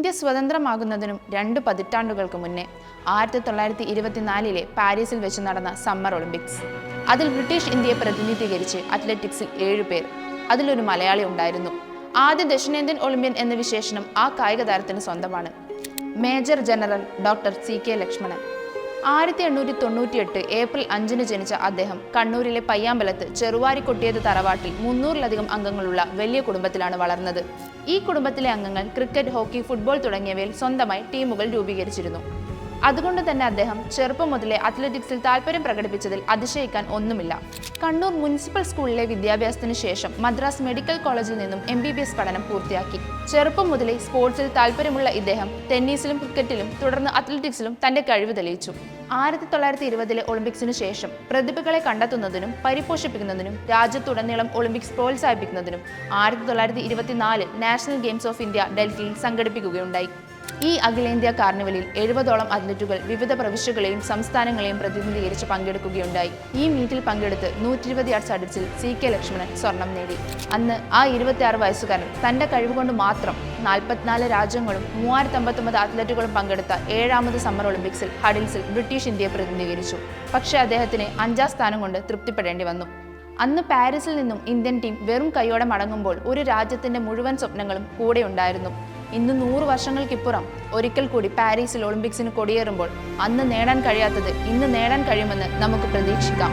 India സ്വതന്ത്രമാകുന്നതിനും രണ്ട് പതിറ്റാണ്ടുകൾക്ക് മുന്നേ ആയിരത്തി തൊള്ളായിരത്തി ഇരുപത്തിനാലിലെ പാരീസിൽ വെച്ച് നടന്ന സമ്മർ ഒളിമ്പിക്സ്. അതിൽ ബ്രിട്ടീഷ് ഇന്ത്യയെ പ്രതിനിധീകരിച്ച് അത്ലറ്റിക്സിൽ ഏഴു പേർ. അതിലൊരു മലയാളി ഉണ്ടായിരുന്നു. ആദ്യ ദക്ഷിണേന്ത്യൻ ഒളിമ്പ്യൻ എന്ന വിശേഷണം ആ കായിക താരത്തിന് സ്വന്തമാണ്. Major general doctor C K Lakshmanan. ആയിരത്തി എണ്ണൂറ്റി തൊണ്ണൂറ്റിയെട്ട് ഏപ്രിൽ അഞ്ചിന് ജനിച്ച അദ്ദേഹം കണ്ണൂരിലെ പയ്യാമ്പലത്ത് ചെറുവാരി ചെറുവാരിക്കൊട്ടിയത് തറവാട്ടിൽ മുന്നൂറിലധികം അംഗങ്ങളുള്ള വലിയ കുടുംബത്തിലാണ് വളർന്നത്. ഈ കുടുംബത്തിലെ അംഗങ്ങൾ ക്രിക്കറ്റ് ഹോക്കി ഫുട്ബോൾ തുടങ്ങിയവയിൽ സ്വന്തമായി ടീമുകൾ രൂപീകരിച്ചിരുന്നു. അതുകൊണ്ട് തന്നെ അദ്ദേഹം ചെറുപ്പം മുതലേ അത്ലറ്റിക്സിൽ താല്പര്യം പ്രകടിപ്പിച്ചതിൽ അതിശയിക്കാൻ ഒന്നുമില്ല. കണ്ണൂർ മുനിസിപ്പൽ സ്കൂളിലെ വിദ്യാഭ്യാസത്തിന് ശേഷം മദ്രാസ് മെഡിക്കൽ കോളേജിൽ നിന്നും എം പഠനം പൂർത്തിയാക്കി. ചെറുപ്പം മുതലേ സ്പോർട്സിൽ താല്പര്യമുള്ള ഇദ്ദേഹം ടെന്നീസിലും ക്രിക്കറ്റിലും തുടർന്ന് അത്ലറ്റിക്സിലും തന്റെ കഴിവ് തെളിയിച്ചു. ആയിരത്തി തൊള്ളായിരത്തി ഇരുപതിലെ ഒളിമ്പിക്സിനു ശേഷം പ്രതിഭകളെ കണ്ടെത്തുന്നതിനും പരിപോഷിപ്പിക്കുന്നതിനും രാജ്യത്തുടനീളം ഒളിമ്പിക്സ് പ്രോത്സാഹിപ്പിക്കുന്നതിനും ആയിരത്തി തൊള്ളായിരത്തി ഇരുപത്തിനാലിൽ നാഷണൽ ഗെയിംസ് ഓഫ് ഇന്ത്യ ഡൽഹിയിൽ സംഘടിപ്പിക്കുകയുണ്ടായി. ഈ അഖിലേന്ത്യാ കാർണിവലിൽ എഴുപതോളം അത്ലറ്റുകൾ വിവിധ പ്രവിശ്യകളെയും സംസ്ഥാനങ്ങളെയും പ്രതിനിധീകരിച്ച് പങ്കെടുക്കുകയുണ്ടായി. ഈ മീറ്റിൽ പങ്കെടുത്ത് നൂറ്റി ഇരുപത് യാർഡ്സ് അടിച്ചിൽ സി കെ ലക്ഷ്മണൻ സ്വർണം നേടി. അന്ന് ആ ഇരുപത്തിയാറ് വയസ്സുകാരൻ തന്റെ കഴിവുകൊണ്ട് മാത്രം നാൽപ്പത്തിനാല് രാജ്യങ്ങളും മൂവായിരത്തി അമ്പത്തൊമ്പത് അത്ലറ്റുകളും പങ്കെടുത്ത ഏഴാമത് സമ്മർ ഒളിമ്പിക്സിൽ ഹഡിൽസിൽ ബ്രിട്ടീഷ് ഇന്ത്യയെ പ്രതിനിധീകരിച്ചു. പക്ഷേ അദ്ദേഹത്തിന് അഞ്ചാം സ്ഥാനം കൊണ്ട് തൃപ്തിപ്പെടേണ്ടി വന്നു. അന്ന് പാരീസിൽ നിന്നും ഇന്ത്യൻ ടീം വെറും കൈയോടെ മടങ്ങുമ്പോൾ ഒരു രാജ്യത്തിന്റെ മുഴുവൻ സ്വപ്നങ്ങളും കൂടെ ഉണ്ടായിരുന്നു ഇന്ന് നൂറ് വർഷങ്ങൾക്കിപ്പുറം ഒരിക്കൽ കൂടി പാരീസിൽ ഒളിമ്പിക്സിന് കൊടിയേറുമ്പോൾ അന്ന് നേടാൻ കഴിയാത്തത് ഇന്ന് നേടാൻ കഴിയുമെന്ന് നമുക്ക് പ്രതീക്ഷിക്കാം.